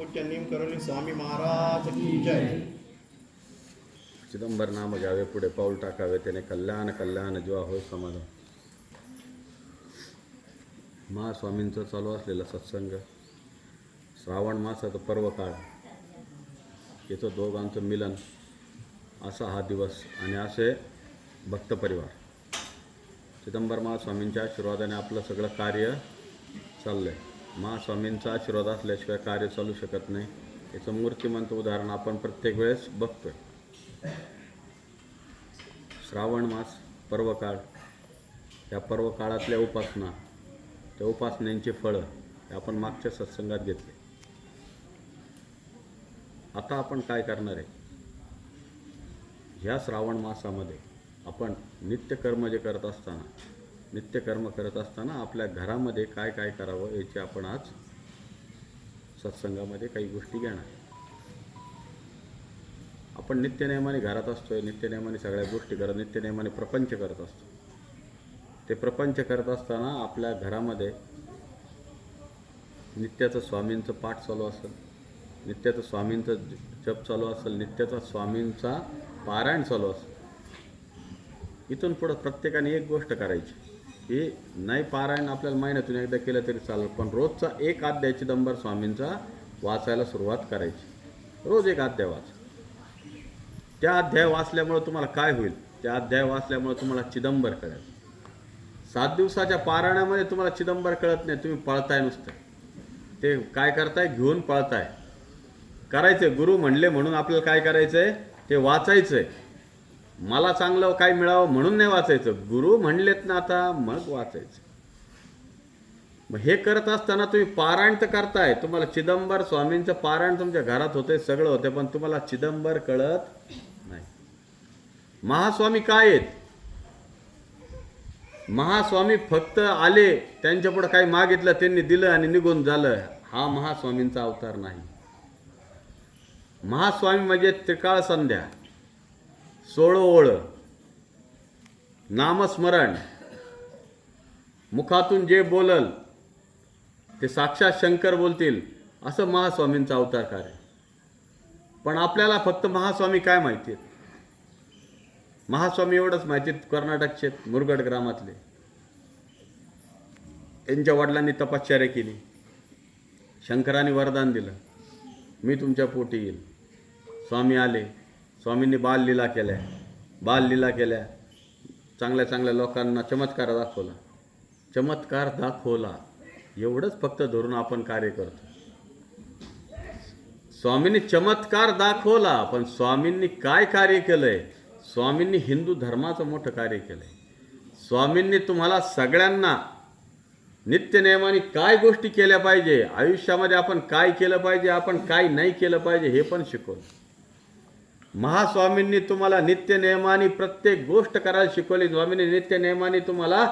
परमपूज्य नीम करोली स्वामी महाराज की जय. चिदंबर नाम घ्यावे पुढे पाऊल टाकावे त्याने कल्याण कल्याण जीवा होय समाधान. महास्वामींचं चालू असलेला सत्संग श्रावण मासाचं पर्व काळ येतो दोघांचं मिलन असा हा दिवस आणि असे भक्तपरिवार चिदंबर महास्वामींच्या आशीर्वादाने आपलं सगळं कार्य चाललं आहे महास्वामींचा आशीर्वाद असल्याशिवाय कार्य चालू शकत नाही. याचं मूर्तिमंत उदाहरण आपण प्रत्येक वेळेस बघतोय. श्रावण मास पर्वकाळ. या पर्वकाळातल्या उपासना त्या उपासनेची फळं हे आपण मागच्या सत्संगात घेतले. आता आपण काय करणार आहे? ह्या श्रावण मासामध्ये आपण नित्यकर्म जे करत असताना नित्यकर्म करत असताना आपल्या घरामध्ये काय काय करावं याची आपण आज सत्संगामध्ये काही गोष्टी घेणार. आपण नित्यनियमाने घरात असतोय नित्यनियमाने सगळ्या गोष्टी करत नित्यनियमाने प्रपंच करत असतो. ते प्रपंच करत असताना आपल्या घरामध्ये नित्याचं स्वामींचं पाठ चालू असेल नित्याचं स्वामींचं जप चालू असेल नित्याचा स्वामींचा पारायण चालू असेल. इथून पुढं प्रत्येकाने एक गोष्ट करायची. की नाही पारायण आपल्याला महिन्यातून एकदा केलं तरी चालेल पण रोजचा एक अध्याय चिदंबर स्वामींचा वाचायला सुरुवात करायची. रोज एक अध्याय वाच. त्या अध्याय वाचल्यामुळं तुम्हाला काय होईल? त्या अध्याय वाचल्यामुळं तुम्हाला चिदंबर कळेल. सात दिवसाच्या पारायणामध्ये तुम्हाला चिदंबर कळत नाही तुम्ही पळताय नुसतं. ते काय करताय? घेऊन पळताय. करायचं गुरु म्हणले म्हणून आपल्याला काय करायचं आहे ते वाचायचं आहे मला चांगलं काय मिळावं म्हणून नाही वाचायचं. गुरु म्हणलेत ना आता मग वाचायचं. मग हे करत असताना तुम्ही पारायण तर करताय. तुम्हाला चिदंबर स्वामींचं पारायण तुमच्या घरात होतंय सगळं होतंय पण तुम्हाला चिदंबर कळत नाही. महास्वामी काय आहेत? महास्वामी फक्त आले त्यांच्या पुढे काही मागितलं त्यांनी दिलं आणि निघून झालं. हा महास्वामींचा अवतार नाही. महास्वामी म्हणजे त्रिकाळ संध्या. सोळो ओळ. नामस्मरण. मुखातून जे बोलल ते साक्षात शंकर बोलतील असं महास्वामींचा अवतार कार्य पण आपल्याला फक्त महास्वामी काय माहिती आहेत? महास्वामी एवढंच माहिती आहेत कर्नाटकचे मुरगड ग्रामातले. त्यांच्या वडिलांनी तपश्चर्या केली. शंकराने वरदान दिलं. मी तुमच्या पोटी येईल. स्वामी आले. स्वामींनी बाललीला केल्या. बाललीला केल्या. चांगल्या चांगल्या लोकांना चमत्कार दाखवला. चमत्कार दाखवला. एवढंच फक्त धरून आपण कार्य करतो. स्वामींनी चमत्कार दाखवला पण स्वामींनी काय कार्य केलंय? स्वामींनी हिंदू धर्माचं मोठं कार्य केलंय. स्वामींनी तुम्हाला सगळ्यांना नित्यनियमाने काय गोष्टी केल्या पाहिजे? आयुष्यामध्ये आपण काय केलं पाहिजे? आपण काय नाही केलं पाहिजे? हे पण शिकवलं. महास्वामींनी तुम्हाला नित्य नियमाने प्रत्येक गोष्ट करायला शिकवली. स्वामींनी नित्यनियमाने तुम्हाला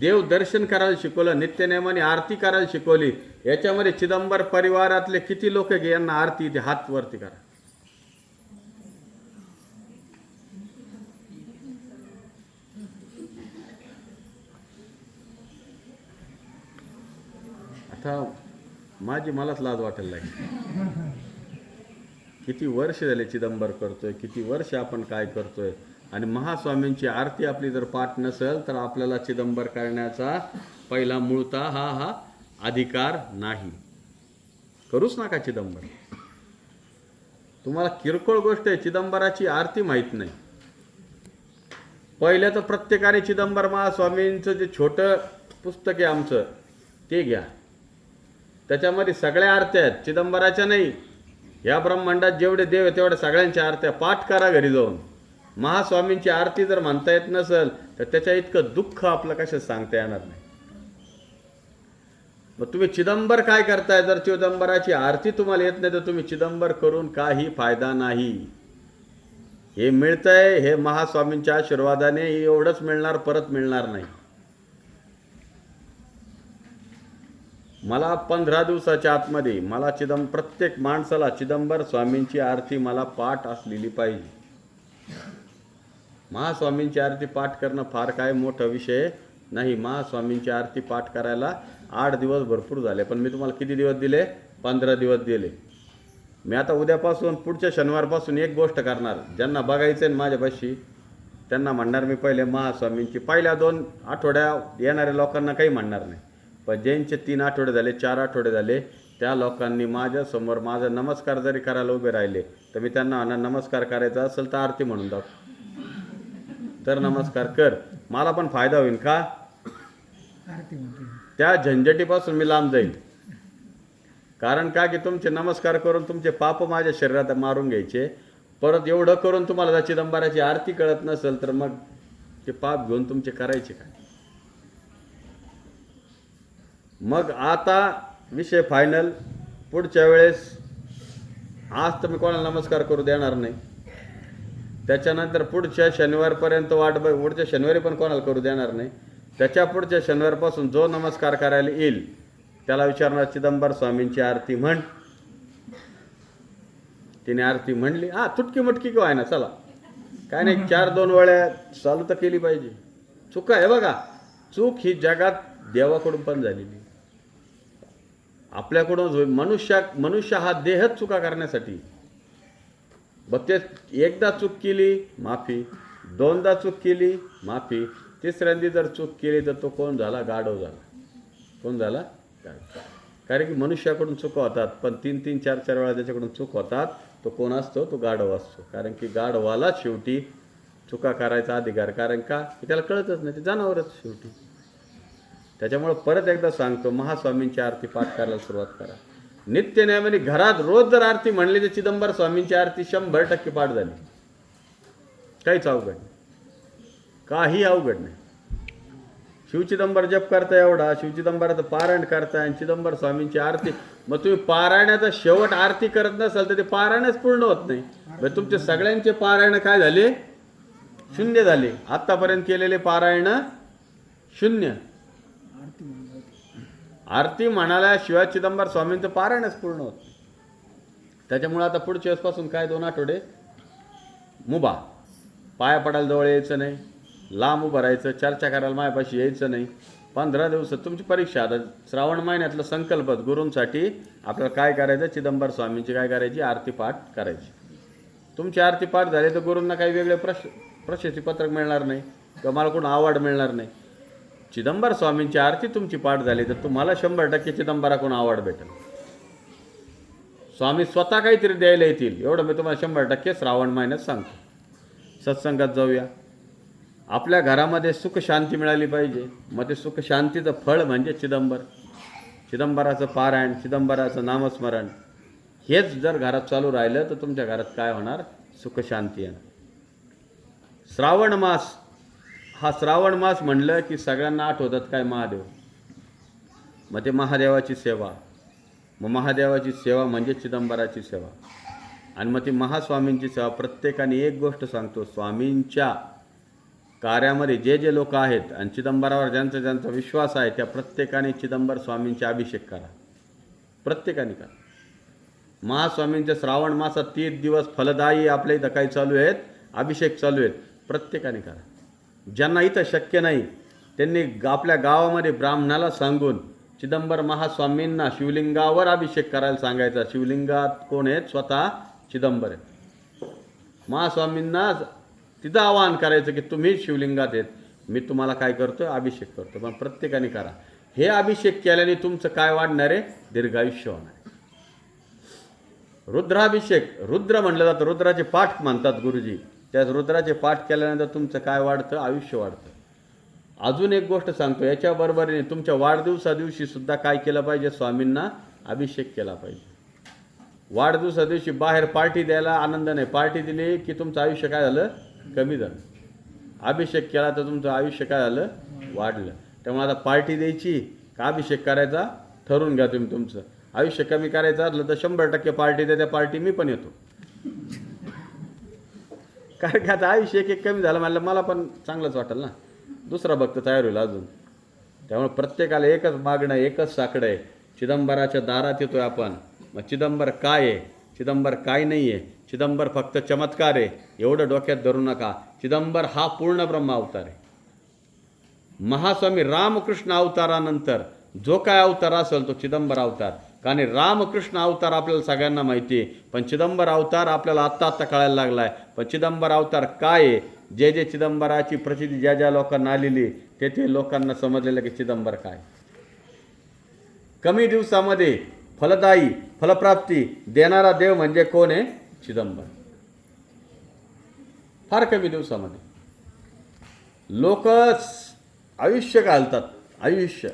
देव दर्शन करायला शिकवलं नित्य नियमाने आरती करायला शिकवली. याच्यामध्ये चिदंबर परिवारातले किती लोक की यांना आरती इथे हात वरती करा. आता माझी मलाच लाज वाटायला लागली. किती वर्ष झाले चिदंबर करतोय किती वर्ष आपण काय करतोय? आणि महास्वामींची आरती आपली जर पाठ नसेल तर आपल्याला चिदंबर करण्याचा पहिला मूळता हा हा अधिकार नाही. करूच नका चिदंबर. तुम्हाला किरकोळ गोष्ट आहे चिदंबराची आरती माहीत नाही. पहिल्या तर प्रत्येकाने चिदंबर महास्वामींचं जे छोटं पुस्तक आहे आमचं ते घ्या. त्याच्यामध्ये सगळ्या आरत्या आहेत चिदंबराच्या नाही. या ब्रह्मांडात जेवढे देव आहे तेवढ्या सगळ्यांच्या आरत्या पाठ करा घरी जाऊन. महास्वामींची आरती जर म्हणता येत नसेल तर त्याच्या इतकं दुःख आपलं कशात सांगता येणार नाही. मग तुम्ही चिदंबर काय करताय? जर चिदंबराची आरती तुम्हाला येत नाही तर तुम्ही चिदंबर करून काही फायदा नाही. हे मिळतंय हे महास्वामींच्या आशीर्वादाने एवढंच मिळणार परत मिळणार नाही. मला पंधरा दिवसाच्या आतमध्ये मला चिदं प्रत्येक माणसाला चिदंबर स्वामींची आरती मला पाठ असलेली पाहिजे. महास्वामींची आरती पाठ करणं फार काय मोठा विषय नाही. महास्वामींची आरती पाठ करायला आठ दिवस भरपूर झाले पण मी तुम्हाला किती दिवस दिले? पंधरा दिवस दिले. मी आता उद्यापासून पुढच्या शनिवारपासून एक गोष्ट करणार. ज्यांना बघायचं आहे माझ्यापाशी त्यांना म्हणणार मी पहिले महास्वामींची. पहिल्या दोन आठवड्या येणाऱ्या लोकांना काही म्हणणार नाही. पण ज्यांचे तीन आठवडे झाले चार आठवडे झाले त्या लोकांनी माझ्यासमोर माझा नमस्कार जरी करायला उभे राहिले तर मी त्यांना म्हणणार नमस्कार करायचा असेल तर आरती म्हणून दाख तर नमस्कार कर. मला पण फायदा होईल का? त्या झंझटीपासून मी लांब जाईल कारण का की तुमचे नमस्कार करून तुमचे पाप माझ्या शरीरात मारून घ्यायचे? परत एवढं करून तुम्हाला चिदंबराची आरती कळत नसेल तर मग ते पाप घेऊन तुमचे करायचे काय? मग आता विषय फायनल पुढच्या वेळेस आज तर मी कोणाला नमस्कार करू देणार नाही. त्याच्यानंतर पुढच्या शनिवारपर्यंत वाट बघ पुढच्या शनिवारी पण कोणाला करू देणार नाही. त्याच्या पुढच्या शनिवारपासून जो नमस्कार करायला येईल त्याला विचारणार चिदंबर स्वामींची आरती म्हण. तिने आरती म्हणली हा तुटकी मुटकी किंवा आहे ना चला. काय नाही चार दोन वेळा चालू तर केली पाहिजे. चूक आहे बघा. चूक ही जगात देवाकडून पण झालेली आपल्याकडून होईल. मनुष्या मनुष्य हा देहच चुका करण्यासाठी. बघ एकदा चूक केली माफी. दोनदा चूक केली माफी. तिसऱ्यांदी जर चूक केली तर तो कोण झाला? गाढव झाला. कोण झाला? गाढव. कारण की मनुष्याकडून चुका होतात पण तीन तीन चार चार वेळा त्याच्याकडून चूक होतात तो कोण असतो? तो गाढव असतो. कारण की गाढवाला शेवटी चुका करायचा अधिकार. कारण का त्याला कळतच नाही ते जनावरच शेवटी. त्याच्यामुळं परत एकदा सांगतो महास्वामींची आरती पाठ करायला सुरुवात करा. नित्य नियमाने घरात रोज जर आरती म्हणली तर चिदंबर स्वामींची आरती शंभर टक्के पाठ झाली. काहीच अवघड नाही. काही अवघड नाही. शिवचिदंबर जप करता एवढा शिवचिदंबराचं पारायण करताय आणि चिदंबर स्वामींची आरती. मग तुम्ही पारायणाचा शेवट आरती करत नसाल तर ते पारायणच पूर्ण होत नाही. मग तुमचे सगळ्यांचे पारायण काय झाले? शून्य झाले. आत्तापर्यंत केलेले पारायण शून्य. आरती म्हणाल्याशिवाय म्हणाल्या शिवाय चिदंबर स्वामींचं पारायणच पूर्ण होत त्याच्यामुळं त्याच्यामुळे आता पुढच्या वेळेसपासून काय दोन आठवडे? मुबा. पाया पडायला जवळ यायचं नाही. लांब उभं राहायचं. चर्चा करायला मायापाशी यायचं नाही. पंधरा दिवस तुमची परीक्षा. आता श्रावण महिन्यातलं संकल्प गुरूंसाठी. आपल्याला काय करायचं? चिदंबर स्वामींची काय करायची? आरती पाठ करायची. तुमची आरती पाठ झाली तर गुरूंना काही वेगळे प्रश प्रशस्तीपत्रक मिळणार नाही. किंवा मला कोण अवॉर्ड मिळणार नाही. चिदंबर स्वामींची आरती तुमची पाठ झाली तर तुम्हाला शंभर टक्के चिदंबराकडून आवड भेटेल. स्वामी स्वतः काहीतरी द्यायला येतील. एवढं मी तुम्हाला शंभर टक्के श्रावण महिन्यात सांगतो. सत्संगात जाऊया. आपल्या घरामध्ये सुख शांती मिळाली पाहिजे. मग ते सुख शांतीचं फळ म्हणजे चिदंबर. चिदंबराचं पारायण चिदंबराचं नामस्मरण हेच जर घरात चालू राहिलं तर तुमच्या घरात काय होणार? सुखशांती येणार. श्रावण मास हा श्रावण मास म्हणलं की सगळ्यांना आठवतात काय महादेव? मग ते महादेवाची सेवा. मग महादेवाची सेवा म्हणजे चिदंबराची सेवा. आणि मग ती महास्वामींची सेवा. प्रत्येकाने एक गोष्ट सांगतो स्वामींच्या कार्यामध्ये जे जे लोक आहेत आणि चिदंबरावर ज्यांचा ज्यांचा विश्वास आहे त्या प्रत्येकाने चिदंबर स्वामींचे अभिषेक करा. प्रत्येकाने करा. महास्वामींच्या श्रावण मासात तीस दिवस फलदायी आपल्या इथं काही चालू आहेत अभिषेक चालू आहेत. प्रत्येकाने करा. ज्यांना इथं शक्य नाही त्यांनी आपल्या गावामध्ये ब्राह्मणाला सांगून चिदंबर महास्वामींना शिवलिंगावर अभिषेक करायला सांगायचा. शिवलिंगात कोण आहेत? स्वतः चिदंबर आहेत. महास्वामींना तिथं आवाहन करायचं की तुम्ही शिवलिंगात आहेत. मी तुम्हाला काय करतो अभिषेक करतो पण प्रत्येकाने करा. हे अभिषेक केल्याने तुमचं काय वाढणार आहे? दीर्घायुष्य होणार आहे. रुद्राभिषेक रुद्र म्हणलं जातं. रुद्राचे पाठ मानतात गुरुजी. त्या रुद्राचे पाठ केल्यानंतर तुमचं काय वाढतं? आयुष्य वाढतं. अजून एक गोष्ट सांगतो याच्याबरोबरीने तुमच्या वाढदिवसा दिवशी सुद्धा काय केलं पाहिजे? स्वामींना अभिषेक केला पाहिजे. वाढदिवसा दिवशी बाहेर पार्टी द्यायला आनंद नाही पार्टी दिली की तुमचं आयुष्य काय झालं? कमी झालं. अभिषेक केला तर तुमचं आयुष्य काय झालं? वाढलं. त्यामुळे आता पार्टी द्यायची का अभिषेक करायचा? ठरवून घ्या तुम्ही तुमचं. आयुष्य कमी करायचं असलं तर शंभर टक्के पार्टी द्या त्या पार्टी मी पण येतो. कारण की आता आयुष्य एक एक कमी झालं म्हणलं मला पण चांगलंच वाटेल ना. दुसरा भक्त तयार होईल अजून. त्यामुळे प्रत्येकाला एकच मागणं एकच साकडं आहे. चिदंबराच्या दारात येतोय आपण. मग चिदंबर काय आहे? चिदंबर काय नाही आहे चिदंबर फक्त चमत्कार आहे. एवढं डोक्यात धरू नका. चिदंबर हा पूर्ण ब्रह्म अवतार आहे. महास्वामी रामकृष्ण अवतारानंतर जो काय अवतार असेल तो चिदंबर अवतार. कारण रामकृष्ण अवतार आपल्याला सगळ्यांना माहिती आहे. पण चिदंबर अवतार आपल्याला आत्ता आत्ता कळायला लागला आहे पण चिदंबर अवतार काय आहे? जे जे चिदंबराची प्रसिद्धी ज्या ज्या लोकांना आलेली ते ते लोकांना समजलेलं की चिदंबर काय. कमी दिवसामध्ये फलदायी फलप्राप्ती देणारा देव म्हणजे कोण आहे? चिदंबर. फार कमी दिवसामध्ये. लोक आयुष्य घालतात आयुष्य.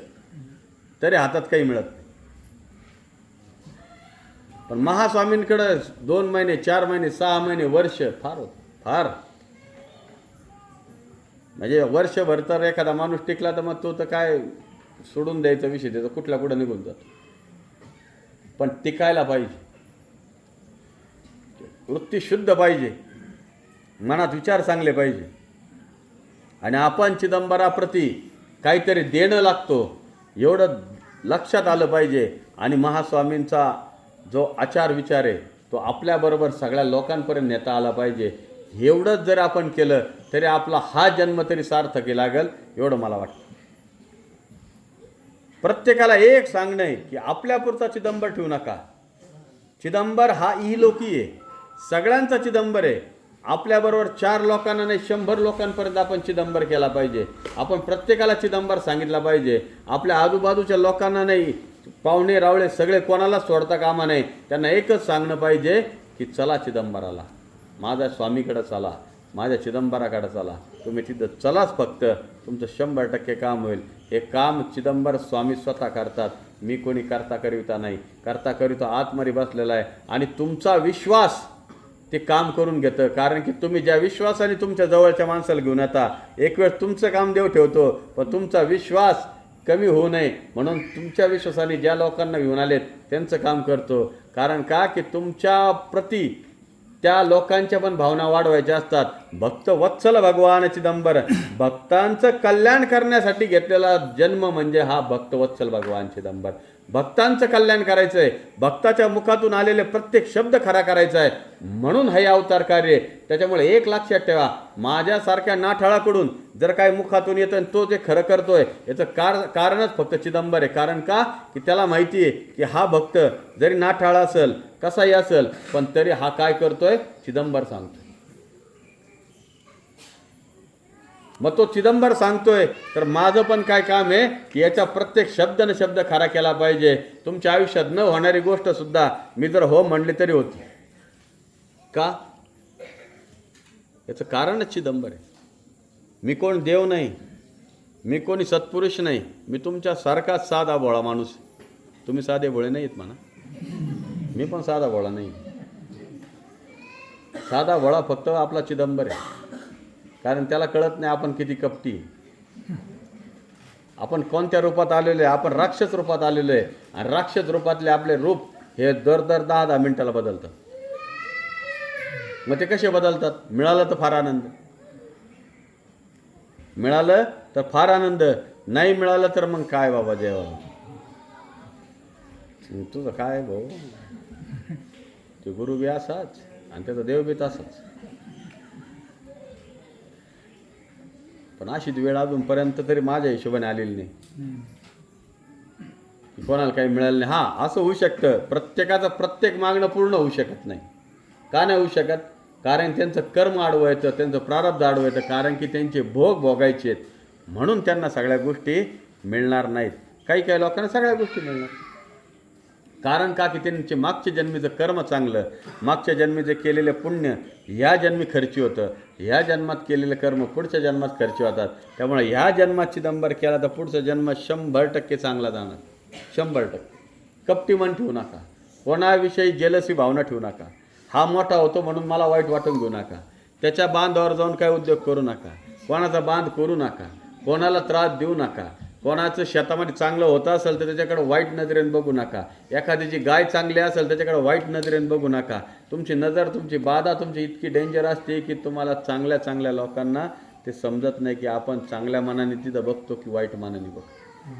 तरी हातात काही मिळत नाही. पण महास्वामींकडं दोन महिने चार महिने सहा महिने वर्ष फार होत फार. म्हणजे वर्षभर तर एखादा माणूस टिकला तर मग तो तर काय सोडून द्यायचा विषय त्याचा कुठला कुठं निघून जातो. पण टिकायला पाहिजे. वृत्ती शुद्ध पाहिजे. मनात विचार चांगले पाहिजे. आणि आपण चिदंबराप्रती काहीतरी देणं लागतो एवढं लक्षात आलं पाहिजे. आणि महास्वामींचा जो आचार विचार आहे तो आपल्याबरोबर सगळ्या लोकांपर्यंत नेता आला पाहिजे. एवढंच जर आपण केलं तरी आपला हा जन्म तरी सार्थकी लागेल एवढं मला वाटतं. प्रत्येकाला एक सांगणं आहे की आपल्यापुरता चिदंबर ठेवू नका. चिदंबर हा इलोकी आहे. सगळ्यांचा चिदंबर आहे. आपल्याबरोबर चार लोकांना नाही शंभर लोकांपर्यंत आपण चिदंबर केला पाहिजे. आपण प्रत्येकाला चिदंबर सांगितला पाहिजे. आपल्या आजूबाजूच्या लोकांना नाही पाहुणे रावळे सगळे कोणाला सोडता कामा नाही त्यांना एकच सांगणं पाहिजे की चला चिदंबराला. माझा स्वामीकडे चला माझ्या चिदंबराकडे चला. तुम्ही तिथं चलाच फक्त. तुमचं शंभर टक्के काम होईल. हे काम चिदंबर स्वामी स्वतः करतात. मी कोणी करता करिता नाही. करता करिता आतमध्ये बसलेला आहे. आणि तुमचा विश्वास ते काम करून घेतं. कारण की तुम्ही ज्या विश्वासाने तुमच्या जवळच्या माणसाला घेऊन येता एक वेळ तुमचं काम देव ठेवतो पण तुमचा विश्वास कमी होऊ नये. म्हणून तुमच्या विश्वासाने ज्या लोकांना घेऊन आलेत त्यांचं काम करतो. कारण का? की तुमच्या प्रती त्या लोकांच्या पण भावना वाढवायच्या असतात. भक्त वत्सल भगवान चिदंबर. भक्तांचं कल्याण करण्यासाठी घेतलेला जन्म म्हणजे हा भक्त वत्सल भगवान चिदंबर. भक्तांचं कल्याण करायचं आहे भक्ताच्या मुखातून आलेले प्रत्येक शब्द खरा करायचा आहे म्हणून हे अवतार कार्य. आहे. त्याच्यामुळे एक लक्षात ठेवा. माझ्यासारख्या नाठाळाकडून जर काय मुखातून येतं आणि तो जे खरं करतोय याचं कार कारणच फक्त चिदंबर आहे. कारण का? की त्याला माहिती आहे की हा भक्त जरी नाठाळा असेल कसाही असेल पण तरी हा काय करतोय? चिदंबर सांगतोय. मग तो चिदंबर सांगतोय तर माझं पण काय काम आहे की याचा प्रत्येक शब्द न शब्द खरा केला पाहिजे. तुमच्या आयुष्यात न होणारी गोष्ट सुद्धा मी जर हो म्हणली तरी होती. का? याचं कारणच चिदंबर आहे. मी कोण देव नाही मी कोणी सत्पुरुष नाही मी तुमच्यासारखाच साधा भोळा माणूस तुम्ही साधे भोळे नाही आहेत म्हणा. मी पण साधा भोळा नाही साधा भोळा फक्त आपला चिदंबर आहे. कारण त्याला कळत नाही आपण किती कपटी आपण कोणत्या रूपात आलेलो आहे? आपण राक्षस रूपात आलेलो आहे. आणि राक्षस रूपातले आपले रूप हे दर दर दहा दहा मिनिटाला बदलतं मग ते कसे बदलतात? मिळालं तर फार आनंद. मिळालं तर फार आनंद. नाही मिळालं तर मग काय बाबा जेव्हा तुझं काय भाऊ? ते गुरु बी असाच आणि त्याचा देव बी तसाच. पण अशीच वेळ अजूनपर्यंत तरी माझ्या हिशोबाने आलेली नाही. कोणाला काही मिळालं नाही. हां असं होऊ शकतं. प्रत्येकाचं प्रत्येक मागणं पूर्ण होऊ शकत नाही. का नाही होऊ शकत? कारण त्यांचं कर्म अडवायचं त्यांचं प्रारब्ध अडवायचं कारण की त्यांचे भोग भोगायचे आहेत. म्हणून त्यांना सगळ्या गोष्टी मिळणार नाहीत. काही काही लोकांना सगळ्या गोष्टी मिळणार कारण का? की त्यांचे मागच्या जन्मीचं कर्म चांगलं मागच्या जन्मी केलेलं केलेले पुण्य ह्या जन्मी खर्ची होतं. ह्या जन्मात केलेलं कर्म पुढच्या जन्मात खर्ची होतात. त्यामुळे ह्या जन्मात चिदंबर केला तर पुढचा जन्म शंभर टक्के चांगला जाणार. शंभर टक्के. कपटी मन ठेवू नका. कोणाविषयी जेलसी भावना ठेवू नका. हा मोठा होतो म्हणून मला वाईट वाटून घेऊ नका. त्याच्या बांधावर जाऊन काय उद्योग करू नका. कोणाचा बांध करू नका. कोणाला त्रास देऊ नका. कोणाचं शेतामध्ये चांगलं होतं असेल तर त्याच्याकडे वाईट नजरेने बघू नका. एखाद्याची गाय चांगली असेल त्याच्याकडे वाईट नजरेने बघू नका. तुमची नजर तुमची बाधा तुमची इतकी डेंजर असते की तुम्हाला चांगल्या चांगल्या लोकांना ते समजत नाही की आपण चांगल्या मनाने तिथं बघतो की वाईट मनाने बघतो.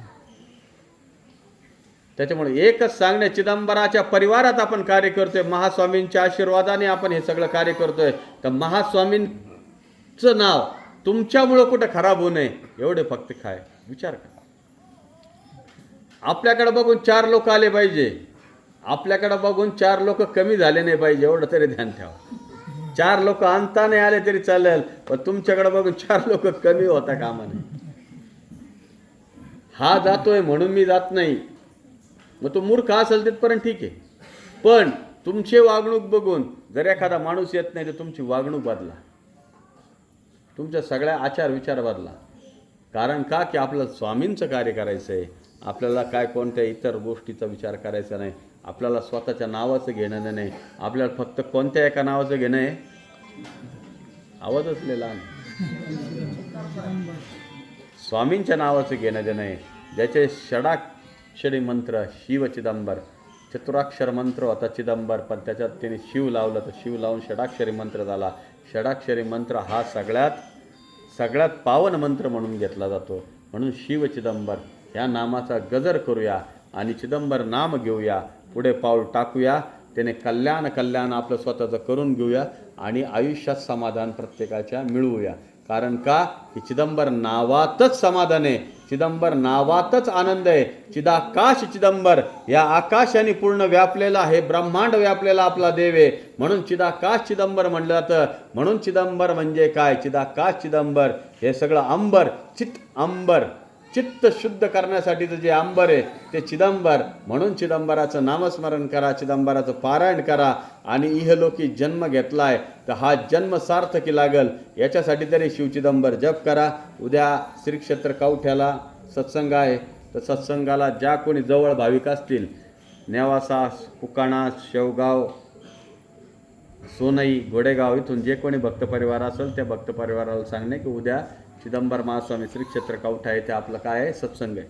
त्याच्यामुळे एकच सांगणे चिदंबराच्या परिवारात आपण कार्य करतोय महास्वामींच्या आशीर्वादाने आपण हे सगळं कार्य करतोय. तर महास्वामींचं नाव तुमच्यामुळं कुठं खराब होऊ नये एवढे फक्त काय विचार करा. आपल्याकडे बघून चार लोक आले पाहिजे. आपल्याकडे बघून चार लोक कमी झाले नाही पाहिजे एवढं तरी ध्यान ठेवा. चार लोक आणता नाही आले तरी चालेल पण तुमच्याकडे बघून चार लोक कमी होता कामा नये. हा जातोय म्हणून मी जात नाही. मग तो मूर्ख असेल तिथपर्यंत ठीक आहे. पण तुमचे वागणूक बघून जर एखादा माणूस येत नाही तर तुमची वागणूक बदला. तुमच्या सगळ्या आचार विचार बदला. कारण का? की आपलं स्वामींचं कार्य करायचं आहे आपल्याला काय कोणत्या इतर गोष्टीचा विचार करायचा नाही. आपल्याला स्वतःच्या नावाचं घेणं नाही. आपल्याला फक्त कोणत्या एका नावाचं घेणं आहे? आवाज असलेला लहान स्वामींच्या नावाचं घेणं देणं आहे. ज्याचे षडाक मंत्र शिव चिदंबर. चतुराक्षर मंत्र होता चिदंबर पण त्याच्यात त्याने शिव लावलं तर शिव लावून षडाक्षरी मंत्र झाला. षडाक्षरी मंत्र हा सगळ्यात सगळ्यात पावन मंत्र म्हणून घेतला जातो. म्हणून शिव चिदंबर ह्या नामाचा गजर करूया आणि चिदंबर नाम घेऊया पुढे पाऊल टाकूया त्याने कल्याण कल्याण आपलं स्वतःचं करून घेऊया आणि आयुष्यात समाधान प्रत्येकाच्या मिळवूया. कारण का? की चिदंबर नावातच समाधान आहे. चिदंबर नावातच आनंद आहे. चिदाकाश चिदंबर या आकाशाने पूर्ण व्यापलेला हे ब्रह्मांड व्यापलेला आपला देव आहे. म्हणून चिदाकाश चिदंबर म्हणलं जातं. म्हणून चिदंबर म्हणजे काय? चिदाकाश चिदंबर. हे सगळं अंबर चित अंबर. चित्त शुद्ध करण्यासाठीचं जे अंबर आहे ते चिदंबर. म्हणून चिदंबराचं नामस्मरण करा चिदंबराचं पारायण करा आणि इहलोकी जन्म घेतलाय तर हा जन्म सार्थकी लागल. याच्यासाठी तरी शिवचिदंबर जप करा. उद्या श्री क्षेत्र कवठ्याला सत्संग आहे तर सत्संगाला ज्या कोणी जवळ भाविक असतील नेवासा कुकाणा शेवगाव सोनई घोडेगाव इथून जे कोणी भक्त परिवार असेल त्या भक्त परिवाराला सांगणे की उद्या चिदंबर महास्वामी श्री क्षेत्र कवठा येथे आपलं काय आहे? सत्संग आहे.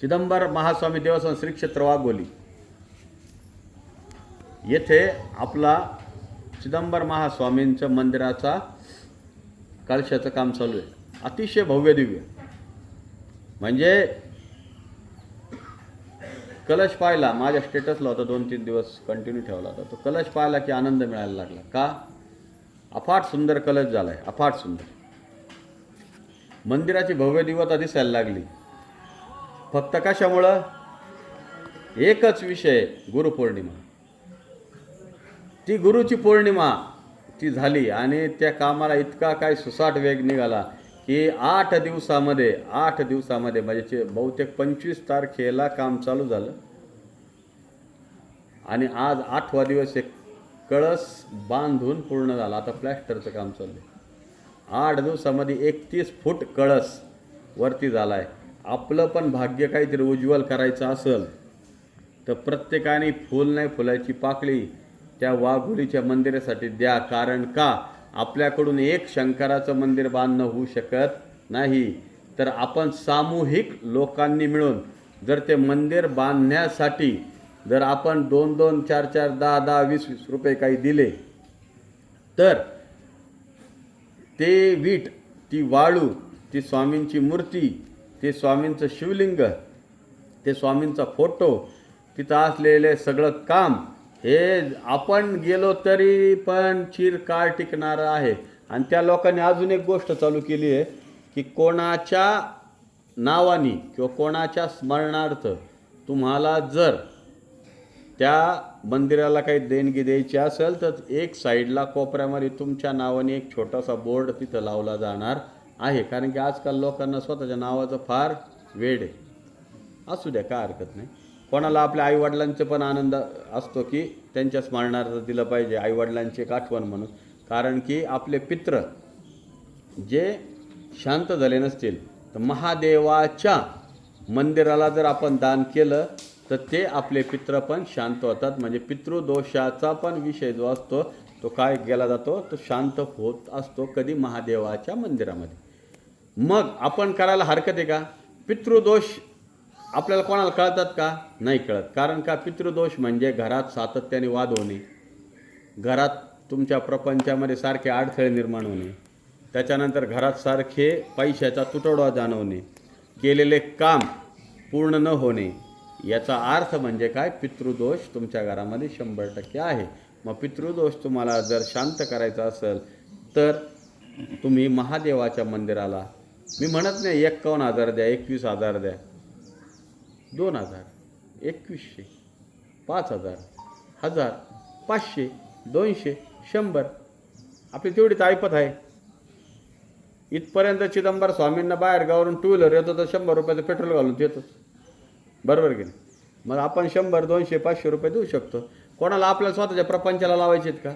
चिदंबर महास्वामी देवस्थान श्री क्षेत्र वाघोली. येथे आपला चिदंबर महास्वामींचं मंदिराचा कळशाचं काम चालू आहे. अतिशय भव्य दिव्य. म्हणजे कलश पाहिला माझ्या स्टेटसला होता दोन तीन दिवस कंटिन्यू ठेवला होता. तो कलश पाहिला की आनंद मिळायला लागला. का? अफाट सुंदर कलश झालाय. अफाट सुंदर. मंदिराची भव्य दिवता दिसायला लागली. फक्त कशामुळं? एकच विषय गुरुपौर्णिमा. ती गुरुची पौर्णिमा ती झाली आणि त्या कामाला इतका काय सुसाट वेग निघाला की आठ दिवसामध्ये आठ दिवसामध्ये म्हणजे बहुतेक पंचवीस तारखेला काम चालू झालं. आणि आज आठवा दिवस एक कळस बांधून पूर्ण झाला. आता प्लॅस्टरचं काम चालू आहे. आठ दिवसामध्ये एकतीस फूट कळस वरती झाला आहे आपलं पण भाग्य काहीतरी उज्ज्वल करायचं असेल. तर प्रत्येकाने फुल नाही फुलाची पाकळी त्या वाघुलीच्या मंदिरासाठी द्या. कारण का? आपल्याकडून एक शंकराचं मंदिर बांधणं होऊ शकत नाही. तर आपण सामूहिक लोकांनी मिळून जर ते मंदिर बांधण्यासाठी जर आपण दोन दोन चार चार दहा दहा वीस वीस रुपये काही दिले तर ते वीट ती वाळू ती स्वामींची मूर्ती ते स्वामींचं शिवलिंग ते स्वामींचा फोटो तिथं असलेले सगळं काम हे आपण गेलो तरी पण चिरकाळ टिकणारं आहे. आणि त्या लोकांनी अजून एक गोष्ट चालू केली आहे की कोणाच्या नावानी किंवा कोणाच्या स्मरणार्थ तुम्हाला जर त्या मंदिराला काही देणगी द्यायची असेल तर एक साईडला कोपऱ्यामध्ये तुमच्या नावाने एक छोटासा बोर्ड तिथं लावला जाणार आहे. कारण की आजकाल लोकांना स्वतःच्या नावाचं फार वेड आहे. असू द्या काय हरकत नाही. कोणाला आपल्या आईवडिलांचे पण आनंद असतो की त्यांच्या स्मरणार्थ दिलं पाहिजे आईवडिलांची एक आठवण म्हणून. कारण की आपले पित्र जे शांत झाले नसतील तर महादेवाच्या मंदिराला जर आपण दान केलं तर ते आपले पित्र पण शांत होतात. म्हणजे पितृदोषाचा पण विषय जो असतो तो काय केला जातो? तो शांत होत असतो कधी महादेवाच्या मंदिरामध्ये. मग आपण करायला हरकत आहे का? पितृदोष आपल्याला कोणाला कळतात का? नाही कळत. कारण का? पितृदोष म्हणजे घरात सातत्याने वाद होणे. घरात तुमच्या प्रपंचामध्ये सारखे अडथळे निर्माण होणे. त्याच्यानंतर घरात सारखे पैशाचा तुटवडा जाणवणे. केलेले काम पूर्ण न होणे. याचा अर्थ म्हणजे काय? पितृदोष तुमच्या घरामध्ये शंभर टक्के आहे. मग पितृदोष तुम्हाला जर शांत करायचा असेल तर तुम्ही महादेवाच्या मंदिराला मी म्हणत नाही एक्कावन्न हजार द्या एकवीस हजार द्या. दोन हजार एकवीसशे पाच हजार हजार पाचशे दोनशे शंभर. आपली तेवढी ऐपत आहे. इथपर्यंत चिदंबर स्वामींना बाहेर गावावरून टू व्हीलर येतो तर शंभर रुपयाचं पेट्रोल घालून देतो बरोबर की नाही? मग आपण शंभर दोनशे पाचशे रुपये देऊ शकतो. कोणाला आपल्याला स्वतःच्या प्रपंचाला लावायचे आहेत का?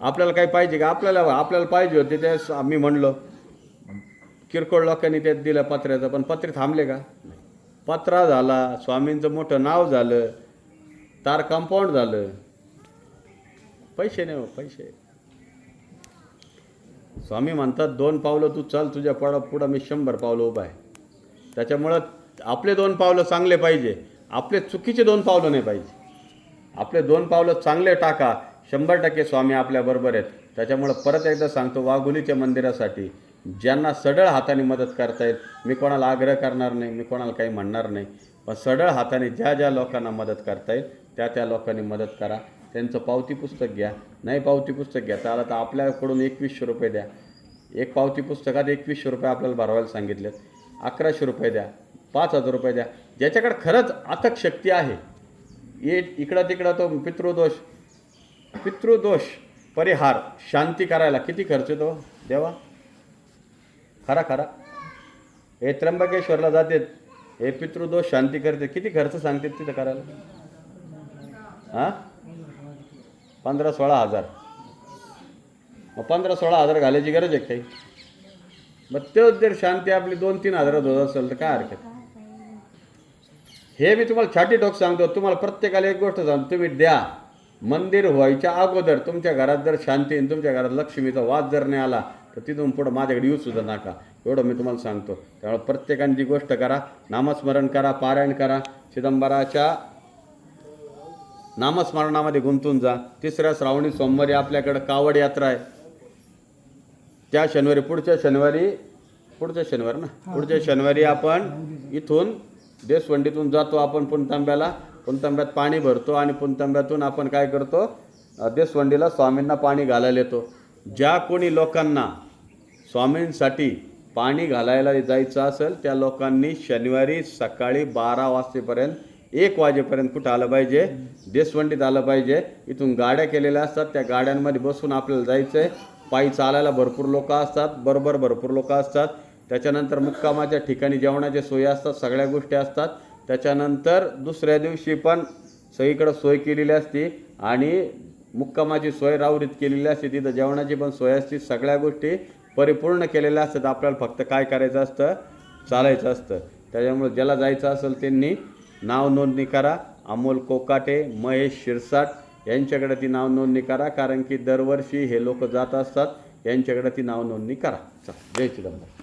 आपल्याला काही पाहिजे का? आपल्याला आपल्याला पाहिजे होते ते आम्ही म्हणलो. किरकोळ लोकांनी ते दिलं पत्र्याचं पण पत्रे थांबले का? पत्रा झाला स्वामींचं मोठं नाव झालं तार कंपाऊंड झालं. पैसे नाही हो, पैसे. स्वामी म्हणतात दोन पावलं तू चल तुझ्या पडा पुढं मी शंभर पावलं उभा आहे. त्याच्यामुळं आपले दोन पावलं चांगले पाहिजे. आपले चुकीचे दोन पावलं नाही पाहिजे. आपले दोन पावलं चांगले टाका. शंभर टक्के स्वामी आपल्याबरोबर आहेत. त्याच्यामुळं परत एकदा सांगतो वाघुलीच्या मंदिरासाठी ज्यांना सडळ हाताने मदत करता येईल मी कोणाला आग्रह करणार नाही मी कोणाला काही म्हणणार नाही पण सडळ हाताने ज्या ज्या लोकांना मदत करता येईल त्या त्या लोकांनी मदत करा. त्यांचं पावती पुस्तक घ्या. नाही पावती पुस्तक घेता आलं तर आपल्याकडून एकवीसशे रुपये द्या. एक पावती पुस्तकात एकवीसशे रुपये आपल्याला भरवायला सांगितलेत. अकराशे रुपये द्या. पाच हजार रुपये द्या. ज्याच्याकडे खरंच अथक शक्ती आहे. ये इकडं तिकडं तो पितृदोष पितृदोष परिहार शांती करायला किती खर्च येतो? देवा. खरा खरा. हे त्र्यंबकेश्वरला जाते हे पितृदोष शांती करते. किती खर्च सांगते तिथं करायला? हां? पंधरा सोळा हजार. मग पंधरा सोळा हजार घालायची गरज आहे काही? मग तेच जर शांती आपली दोन तीन हजारात होत असेल तर काय हरकत? हे मी तुम्हाला छाटी टोक सांगतो तुम्हाला प्रत्येकाला एक गोष्ट सांगतो तुम्ही द्या. मंदिर व्हायच्या अगोदर तुमच्या घरात जर शांती आणि तुमच्या घरात लक्ष्मीचा वाद जर नाही आला तर तिथून पुढं माझ्याकडे येऊ सुद्धा नका. एवढं मी तुम्हाला सांगतो. त्यामुळे प्रत्येकाने ती गोष्ट करा नामस्मरण करा पारायण करा चिदंबराच्या नामस्मरणामध्ये गुंतून जा. तिसऱ्या श्रावणी सोमवारी आपल्याकडं कावड यात्रा आहे. त्या शनिवारी पुढच्या शनिवारी पुढच्या शनिवारी ना? पुढच्या शनिवारी आपण इथून देशवंडीतून जातो आपण पुणतांब्याला. पुणतांब्यात पाणी भरतो आणि पुणतांब्यातून आपण काय करतो? देशवंडीला स्वामींना पाणी घालायला येतो. ज्या कोणी लोकांना स्वामींसाठी पाणी घालायला जायचं असेल त्या लोकांनी शनिवारी सकाळी बारा वाजतेपर्यंत एक वाजेपर्यंत कुठं आलं पाहिजे? देशवंडीत आलं पाहिजे. इथून गाड्या केलेल्या असतात. त्या गाड्यांमध्ये बसून आपल्याला जायचं आहे पायी चालायला भरपूर लोकं असतात. बरोबर भरपूर लोक असतात. त्याच्यानंतर मुक्कामाच्या ठिकाणी जेवणाच्या सोयी असतात सगळ्या गोष्टी असतात. त्याच्यानंतर दुसऱ्या दिवशी पण सगळीकडं सोय केलेली असते आणि मुक्कामाची सोय रावरीत केलेली असते. तिथं जेवणाची पण सोय असते. सगळ्या गोष्टी परिपूर्ण केलेल्या असतात. आपल्याला फक्त काय करायचं असतं? चालायचं असतं. त्याच्यामुळे ज्याला जायचं असेल त्यांनी नाव नोंदणी करा. अमोल कोकाटे महेश शिरसाट यांच्याकडे ती नाव नोंदणी करा. कारण की दरवर्षी हे लोक जात असतात. यांच्याकडे ती नाव नोंदणी करा. चला जय चिदंबर